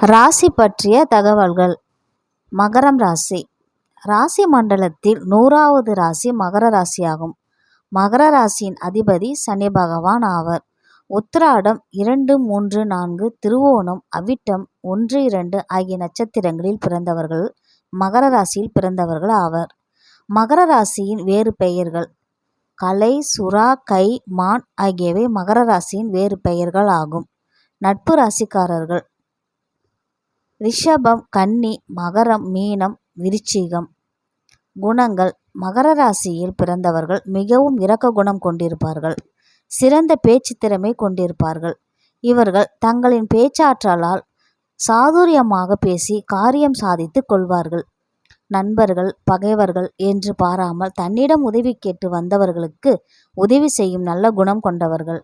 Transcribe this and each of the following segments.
ராசி பற்றிய தகவல்கள். மகரம் ராசி. ராசி மண்டலத்தில் நூறாவது ராசி மகர ராசியாகும். மகர ராசியின் அதிபதி சனி பகவான் ஆவர். உத்திராடம் இரண்டு மூன்று நான்கு திருவோணம் அவிட்டம் ஒன்று இரண்டு ஆகிய நட்சத்திரங்களில் பிறந்தவர்கள் மகர ராசியில் பிறந்தவர்கள் ஆவர். மகர ராசியின் வேறு பெயர்கள் கலை சுறா கை மான் ஆகியவை மகர ராசியின் வேறு பெயர்கள் ஆகும். நட்பு ராசிக்காரர்கள் ரிஷபம் கன்னி மகரம் மீனம் விருச்சிகம். குணங்கள். மகர ராசியில் பிறந்தவர்கள் மிகவும் இரக்க குணம் கொண்டிருப்பார்கள். சிறந்த பேச்சு திறமை கொண்டிருப்பார்கள். இவர்கள் தங்களின் பேச்சாற்றலால் சாதுரியமாக பேசி காரியம் சாதித்து கொள்வார்கள். நண்பர்கள் பகைவர்கள் என்று பாராமல் தன்னிடம் உதவி கேட்டு வந்தவர்களுக்கு உதவி செய்யும் நல்ல குணம் கொண்டவர்கள்.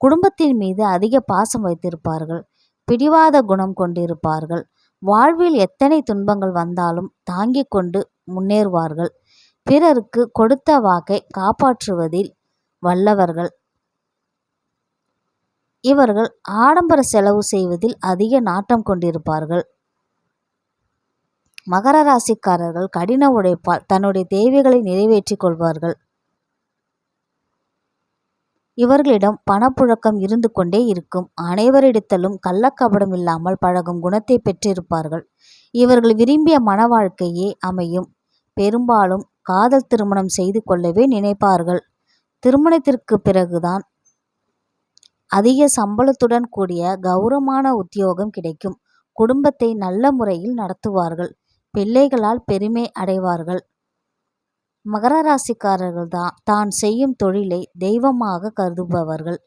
குடும்பத்தின் மீது அதிக பாசம் வைத்திருப்பார்கள். பிடிவாத குணம் கொண்டிருப்பார்கள். வாழ்வில் எத்தனை துன்பங்கள் வந்தாலும் தாங்கிக் கொண்டு முன்னேறுவார்கள். பிறருக்கு கொடுத்த வாக்கை காப்பாற்றுவதில் வல்லவர்கள். இவர்கள் ஆடம்பர செலவு செய்வதில் அதிக நாட்டம் கொண்டிருப்பார்கள். மகர ராசிக்காரர்கள் கடின உழைப்பால் தன்னுடைய தேவைகளை நிறைவேற்றிக் கொள்வார்கள். இவர்களிடம் பணப்புழக்கம் இருந்து கொண்டே இருக்கும். அனைவரிடத்திலும் கள்ளக்கபடம் இல்லாமல் பழகும் குணத்தை பெற்றிருப்பார்கள். இவர்கள் விரும்பிய மன வாழ்க்கையே அமையும். பெரும்பாலும் காதல் திருமணம் செய்து கொள்ளவே நினைப்பார்கள். திருமணத்திற்கு பிறகுதான் அதிக சம்பளத்துடன் கூடிய கௌரவமான உத்தியோகம் கிடைக்கும். குடும்பத்தை நல்ல முறையில் நடத்துவார்கள். பிள்ளைகளால் பெருமை அடைவார்கள். மகர ராசிக்காரர்கள் தான் தான் செய்யும் தொழிலை தெய்வமாக கருதுபவர்கள்.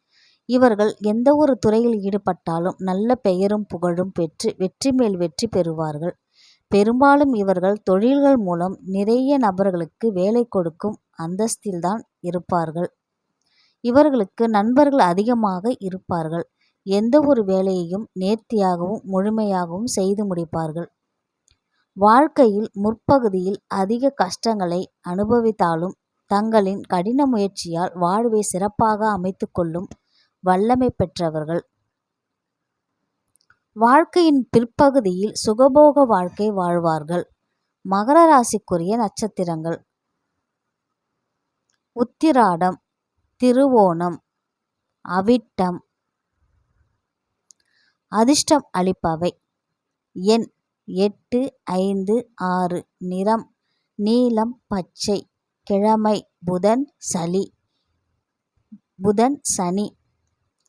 இவர்கள் எந்த ஒரு துறையில் ஈடுபட்டாலும் நல்ல பெயரும் புகழும் பெற்று வெற்றி மேல் வெற்றி பெறுவார்கள். பெரும்பாலும் இவர்கள் தொழில்கள் மூலம் நிறைய நபர்களுக்கு வேலை கொடுக்கும் அந்தஸ்தில்தான் இருப்பார்கள். இவர்களுக்கு நண்பர்கள் அதிகமாக இருப்பார்கள். எந்த ஒரு வேலையையும் நேர்த்தியாகவும் முழுமையாகவும் செய்து முடிப்பார்கள். வாழ்க்கையில் முற்பகுதியில் அதிக கஷ்டங்களை அனுபவித்தாலும் தங்களின் கடின முயற்சியால் வாழ்வை சிறப்பாக அமைத்து கொள்ளும் வல்லமை பெற்றவர்கள். வாழ்க்கையின் பிற்பகுதியில் சுகபோக வாழ்க்கை வாழ்வார்கள். மகர ராசிக்குரிய நட்சத்திரங்கள். உத்திராடம் திருவோணம் அவிட்டம் அதிர்ஷ்டம் அளிப்பவை. எண் எட்டு ஐந்து ஆறு. நிறம் நீலம் பச்சை. கிழமை புதன் சளி. புதன் சனி.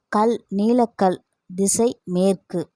கல் நீலக்கல். திசை மேற்கு.